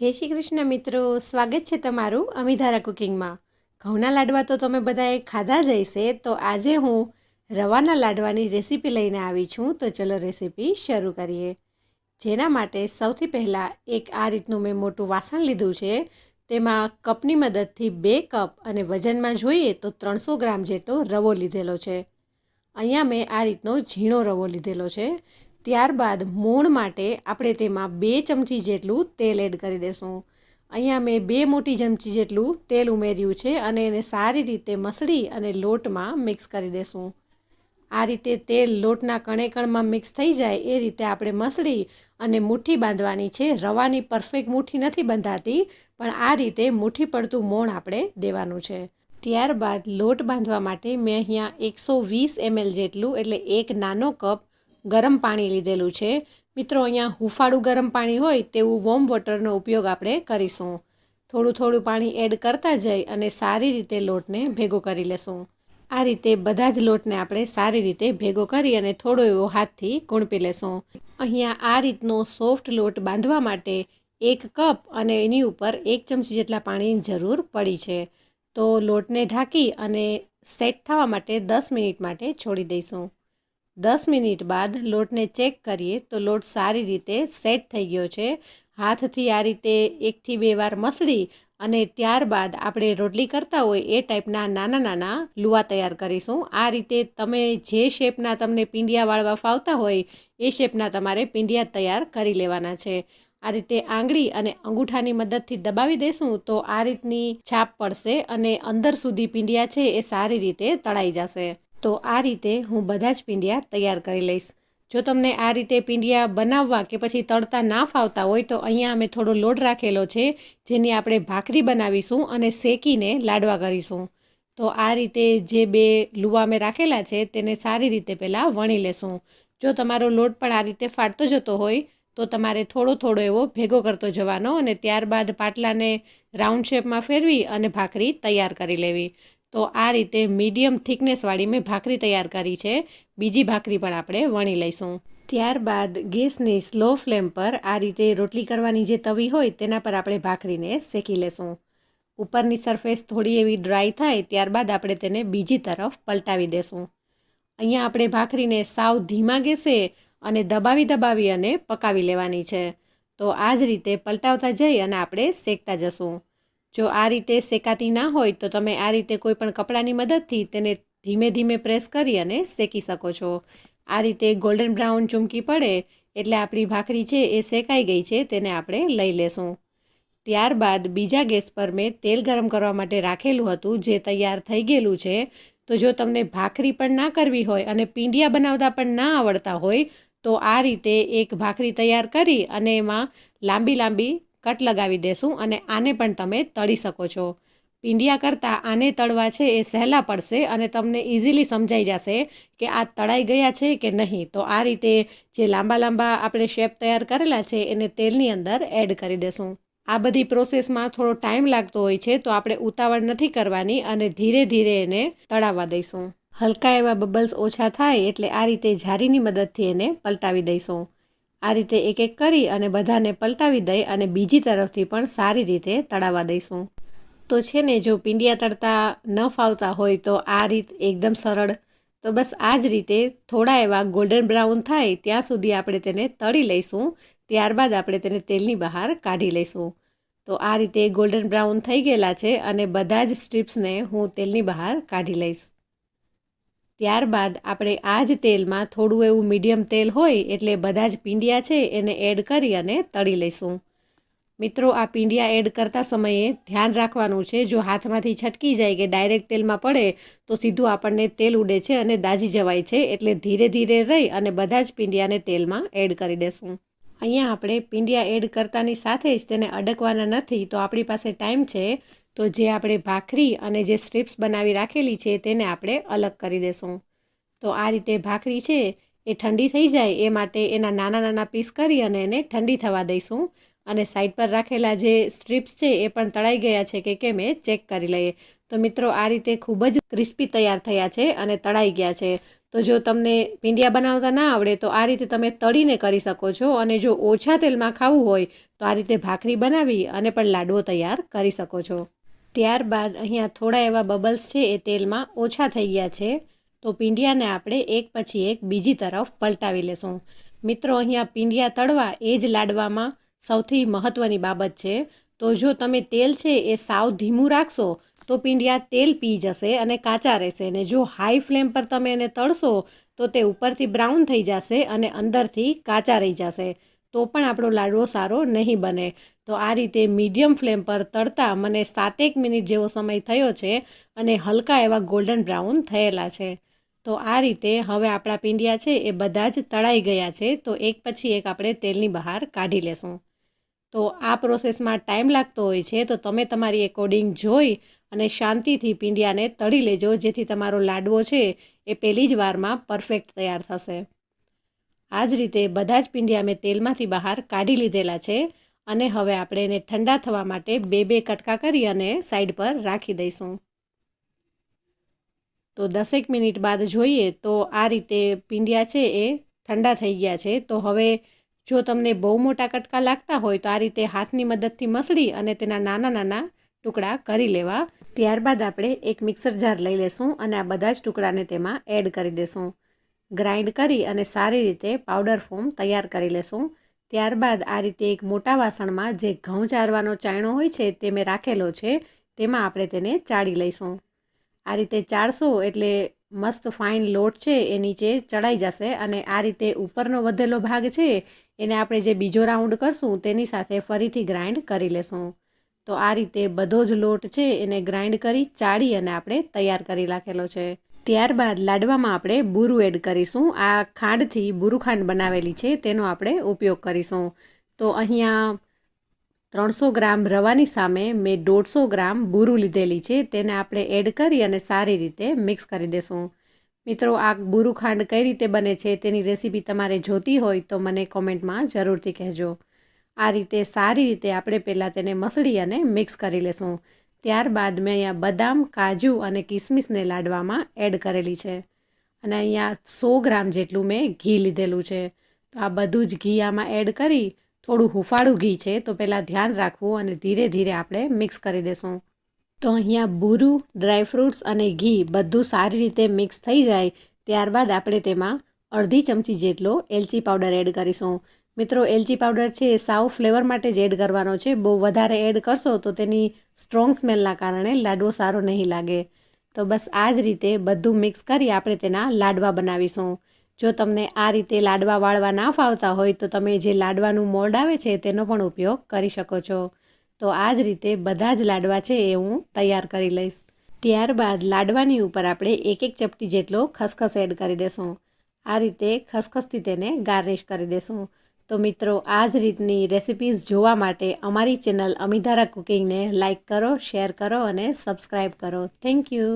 જય શ્રી કૃષ્ણ મિત્રો, સ્વાગત છે તમારું અમિધારા કુકિંગમાં. ઘઉંના લાડવા તો તમે બધાએ ખાધા જ હશે, તો આજે હું રવાના લાડવાની રેસીપી લઈને આવી છું. તો ચલો રેસીપી શરૂ કરીએ. જેના માટે સૌથી પહેલાં એક આ રીતનું મેં મોટું વાસણ લીધું છે. તેમાં કપની મદદથી બે કપ અને વજનમાં જોઈએ તો ત્રણસો ગ્રામ જેટલો રવો લીધેલો છે. અહીંયા મેં આ રીતનો ઝીણો રવો લીધેલો છે. ત્યારબાદ મૂણ માટે આપણે તેમાં બે ચમચી જેટલું તેલ એડ કરી દઈશું અહીંયા મેં બે મોટી ચમચી જેટલું તેલ ઉમેર્યું છે અને એને સારી રીતે મસળી અને લોટમાં મિક્સ કરી દઈશું આ રીતે તેલ લોટના કણે કણમાં મિક્સ થઈ જાય એ રીતે આપણે મસળી અને મુઠ્ઠી બાંધવાની છે. રવાની પરફેક્ટ મુઠ્ઠી નથી બંધાતી, પણ આ રીતે મુઠ્ઠી પડતું મોણ આપણે દેવાનું છે. ત્યારબાદ લોટ બાંધવા માટે મેં અહીંયા એકસો વીસ એમએલ જેટલું, એટલે એક નાનો કપ ગરમ પાણી લીધેલું છે. મિત્રો, અહીંયા હુંફાળું ગરમ પાણી હોય તેવું વોર્મ વોટરનો ઉપયોગ આપણે કરીશું. થોડું થોડું પાણી એડ કરતા જઈ અને સારી રીતે લોટને ભેગો કરી લેશું. આ રીતે બધા જ લોટને આપણે સારી રીતે ભેગો કરી અને થોડો એવો હાથથી કૂણપી લેશું. અહીંયા આ રીતનો સોફ્ટ લોટ બાંધવા માટે એક કપ અને એની ઉપર એક ચમચી જેટલા પાણીની જરૂર પડી છે. તો લોટને ઢાંકી અને સેટ થવા માટે દસ મિનિટ માટે છોડી દઈશું. દસ મિનિટ બાદ લોટને ચેક કરીએ તો લોટ સારી રીતે સેટ થઈ ગયો છે. હાથથી આ રીતે એકથી બે વાર મસળી અને ત્યારબાદ આપણે રોટલી કરતા હોય એ ટાઈપના નાના નાના લુવા તૈયાર કરીશું. આ રીતે તમે જે શેપના તમને પીંડિયા વાળવા ફાવતા હોય એ શેપના તમારે પીંડિયા તૈયાર કરી લેવાના છે. આ રીતે આંગળી અને અંગૂઠાની મદદથી દબાવી દેશું તો આ રીતની છાપ પડશે અને અંદર સુધી પીંડિયા છે એ સારી રીતે તળાઈ જશે. તો આ રીતે હું બધા જ પીંડિયા તૈયાર કરી લઈશ. જો તમને આ રીતે પીંડિયા બનાવવા કે પછી તળતા ના ફાવતા હોય તો અહીંયા અમે થોડો લોટ રાખેલો છે, જેની આપણે ભાખરી બનાવીશું અને શેકીને લાડવા કરીશું. તો આ રીતે જે બે લુવા મેં રાખેલા છે તેને સારી રીતે પહેલાં વણી લેશું. જો તમારો લોટ પણ આ રીતે ફાટતો જતો હોય તો તમારે થોડો થોડો એવો ભેગો કરતો જવાનો અને ત્યારબાદ પાટલાને રાઉન્ડ શેપમાં ફેરવી અને ભાખરી તૈયાર કરી લેવી. તો આ રીતે મીડિયમ થિકનેસવાળી મેં ભાખરી તૈયાર કરી છે. બીજી ભાખરી પણ આપણે વણી લઈશું. ત્યારબાદ ગેસની સ્લો ફ્લેમ પર આ રીતે રોટલી કરવાની જે તવી હોય તેના પર આપણે ભાખરીને શેકી લેશું. ઉપરની સરફેસ થોડી એવી ડ્રાય થાય ત્યારબાદ આપણે તેને બીજી તરફ પલટાવી દેશું. અહીંયા આપણે ભાખરીને સાવ ધીમા ગેસે અને દબાવી દબાવી અને પકાવી લેવાની છે. તો આ જ રીતે પલટાવતા જઈ અને આપણે શેકતા જશું. જો આ રીતે શેકાતી ના હોય તો તમે આ રીતે કોઈ પણ કપડાની મદદથી તેને ધીમે ધીમે પ્રેસ કરી અને શેકી શકો છો. આ રીતે ગોલ્ડન બ્રાઉન ચૂમકી પડે એટલે આપણી ભાખરી છે એ શેકાઈ ગઈ છે તેને આપણે લઈ લેશું. ત્યારબાદ બીજા ગેસ પર મેં તેલ ગરમ કરવા માટે રાખેલું હતું જે તૈયાર થઈ ગયેલું છે. તો જો તમને ભાખરી પણ ના કરવી હોય અને પીંડિયા બનાવતા પણ ના આવડતા હોય તો આ રીતે એક ભાખરી તૈયાર કરી અને એમાં લાંબી લાંબી કટ લગાવી દેશું અને આને પણ તમે તળી શકો છો. પીંડિયા કરતાં આને તળવા છે એ સહેલા પડશે અને તમને ઇઝીલી સમજાઈ જશે કે આ તળાઈ ગયા છે કે નહીં. તો આ રીતે જે લાંબા લાંબા આપણે શેપ તૈયાર કરેલા છે એને તેલની અંદર એડ કરી દેશું. આ બધી પ્રોસેસમાં થોડો ટાઈમ લાગતો હોય છે તો આપણે ઉતાવળ નથી કરવાની અને ધીરે ધીરે એને તળાવવા દઈશું. હલકા એવા બબલ્સ ઓછા થાય એટલે આ રીતે જારીની મદદથી એને પલટાવી દઈશું. આ રીતે એક એક કરી અને બધાને પલટાવી દઈ અને બીજી તરફથી પણ સારી રીતે તળાવવા દઈશું. તો છે ને, જો પીંડિયા તળતા ન ફાવતા હોય તો આ રીત એકદમ સરળ. તો બસ આ જ રીતે થોડા એવા ગોલ્ડન બ્રાઉન થાય ત્યાં સુધી આપણે તેને તળી લઈશું. ત્યારબાદ આપણે તેને તેલની બહાર કાઢી લઈશું. તો આ રીતે ગોલ્ડન બ્રાઉન થઈ ગયેલા છે અને બધા જ સ્ટ્રીપ્સને હું તેલની બહાર કાઢી લઈશ. ત્યારબાદ આપણે આ જ તેલમાં થોડું એવું મીડિયમ તેલ હોય એટલે બધા જ પીંડિયા છે એને એડ કરી અને તળી લઈશું. મિત્રો, આ પીંડિયા એડ કરતા સમયે ધ્યાન રાખવાનું છે, જો હાથમાંથી છટકી જાય કે ડાયરેક્ટ તેલમાં પડે, તો સીધું આપણને તેલ ઉડે છે અને દાજી જવાય છે, એટલે ધીરે ધીરે રહી અને બધા જ પીંડિયાને તેલમાં એડ કરી દેશું. અહીંયા આપણે પીંડિયા એડ કરતાની સાથે જ તેને અડકવાના નથી, તો આપણી પાસે ટાઈમ છે તો જે આપણે ભાખરી અને જે સ્ટ્રીપ્સ બનાવી રાખેલી છે તેને આપણે અલગ કરી દેશું. તો આ રીતે ભાખરી છે એ ઠંડી થઈ જાય એ માટે એના નાના નાના પીસ કરી અને એને ઠંડી થવા દઈશું. અને સાઈડ પર રાખેલા જે સ્ટ્રીપ્સ છે એ પણ તળાઈ ગયા છે કે કેમ એ ચેક કરી લઈએ. તો મિત્રો આ રીતે ખૂબ જ ક્રિસ્પી તૈયાર થયા છે અને તળાઈ ગયા છે. તો જો તમને પીંડિયા બનાવતા ના આવડે તો આ રીતે તમે તળીને કરી શકો છો અને જો ઓછા તેલમાં ખાવું હોય તો આ રીતે ભાખરી બનાવી અને પણ લાડવો તૈયાર કરી શકો છો. ત્યારબાદ અહીંયા થોડા એવા બબલ્સ છે એ તેલમાં ઓછા થઈ ગયા છે. તો પીંડિયાને આપણે એક પછી એક બીજી તરફ પલટાવી લેશું. મિત્રો, અહીંયા પીંડિયા તળવા એ જ લાડવામાં સૌથી મહત્ત્વની બાબત છે. તો જો તમે તેલ છે એ સાવ ધીમું રાખશો, તો પીંડિયા તેલ પી જશે અને કાચા રહેશે. ને જો હાઈ ફ્લેમ પર તમે એને તળશો, તો તે ઉપરથી બ્રાઉન થઈ જશે અને અંદરથી કાચા રહી જશે. તો પણ આપણો લાડવો સારો નહીં બને. તો આ રીતે મીડિયમ ફ્લેમ પર તળતા મને સાતેક મિનિટ જેવો સમય થયો છે અને હલકા એવા ગોલ્ડન બ્રાઉન થયેલા છે. તો આ રીતે હવે આપણા પીંડિયા છે એ બધા જ તળાઈ ગયા છે, તો એક પછી એક આપણે તેલની બહાર કાઢી લેશું. તો આ પ્રોસેસમાં ટાઈમ લાગતો હોય છે, તો તમે તમારી એકોર્ડિંગ જોઈ અને શાંતિથી પીંડિયાને તળી લેજો, જેથી તમારો લાડવો છે એ પહેલી જ વારમાં પરફેક્ટ તૈયાર થશે. આ જ રીતે બધા જ પીંડિયા મેં તેલમાંથી બહાર કાઢી લીધેલા છે અને હવે આપણે એને ઠંડા થવા માટે બે બે કટકા કરી અને સાઈડ પર રાખી દઈશું. તો દસેક મિનિટ બાદ જોઈએ તો આ રીતે પીંડિયા છે એ ઠંડા થઈ ગયા છે. તો હવે જો તમને બહુ મોટા કટકા લાગતા હોય તો આ રીતે હાથની મદદથી મસળી અને તેના નાના નાના ટુકડા કરી લેવા. ત્યારબાદ આપણે એક મિક્સર જાર લઈ લેશું અને આ બધા જ ટુકડાને તેમાં એડ કરી દેશું. ગ્રાઇન્ડ કરી અને સારી રીતે પાવડર ફોર્મ તૈયાર કરી લેશું. ત્યારબાદ આ રીતે એક મોટા વાસણમાં જે ઘઉં ચારવાનો ચાયણો હોય છે તે મેં રાખેલો છે, તેમાં આપણે તેને ચાળી લઈશું. આ રીતે ચાળશો એટલે મસ્ત ફાઇન લોટ છે એ નીચે ચડાઈ જશે અને આ રીતે ઉપરનો વધેલો ભાગ છે એને આપણે જે બીજો રાઉન્ડ કરશું તેની સાથે ફરીથી ગ્રાઇન્ડ કરી લેશું. તો આ રીતે બધો જ લોટ છે એને ગ્રાઇન્ડ કરી ચાળી અને આપણે તૈયાર કરી રાખેલો છે. ત્યારબાદ લાડવામાં આપણે બુરું એડ કરીશું. આ ખાંડથી બુરું ખાંડ બનાવેલી છે, તેનો આપણે ઉપયોગ કરીશું. તો અહીંયા ત્રણસો ગ્રામ રવાની સામે મેં દોઢસો ગ્રામ બુરું લીધેલી છે, તેને આપણે એડ કરી અને સારી રીતે મિક્સ કરી દેશું. મિત્રો, આ બુરું ખાંડ કઈ રીતે બને છે તેની રેસીપી તમારે જોતી હોય તો મને કોમેન્ટમાં જરૂરથી કહેજો. આ રીતે સારી રીતે આપણે પહેલાં તેને મસળી અને મિક્સ કરી લેશું. ત્યારબાદ મેં અહીંયા બદામ, કાજુ અને કિસમિસને લાડવામાં એડ કરેલી છે. અને અહીંયા સો ગ્રામ જેટલું મેં ઘી લીધેલું છે. તો આ બધું જ ઘી આમાં એડ કરી થોડું હુંફાળું ઘી છે તો પહેલાં ધ્યાન રાખવું અને ધીરે ધીરે આપણે મિક્સ કરી દેશું. તો અહીંયા બુરું ડ્રાયફ્રૂટ્સ અને ઘી બધું સારી રીતે મિક્સ થઈ જાય ત્યારબાદ આપણે તેમાં અડધી ચમચી જેટલો એલચી પાવડર એડ કરીશું. મિત્રો, એલચી પાવડર છે એ સાવ ફ્લેવર માટે જ એડ કરવાનો છે. બહુ વધારે એડ કરશો તો તેની સ્ટ્રોંગ સ્મેલના કારણે લાડવો સારો નહીં લાગે. તો બસ આ જ રીતે બધું મિક્સ કરી આપણે તેના લાડવા બનાવીશું. જો તમને આ રીતે લાડવા વાળવા ના ફાવતા હોય તો તમે જે લાડવાનું મોલ્ડ આવે છે તેનો પણ ઉપયોગ કરી શકો છો. તો આ જ રીતે બધા જ લાડવા છે એ હું તૈયાર કરી લઈશ. ત્યારબાદ લાડવાની ઉપર આપણે એક એક ચપટી જેટલો ખસખસ એડ કરી દેશું. આ રીતે ખસખસથી તેને ગાર્નિશ કરી દેશું. તો મિત્રો આ જ રીતની રેસિપીઝ જોવા માટે અમારી ચેનલ અમિધારા કુકિંગને લાઇક કરો શેર કરો અને સબસ્ક્રાઈબ કરો. Thank you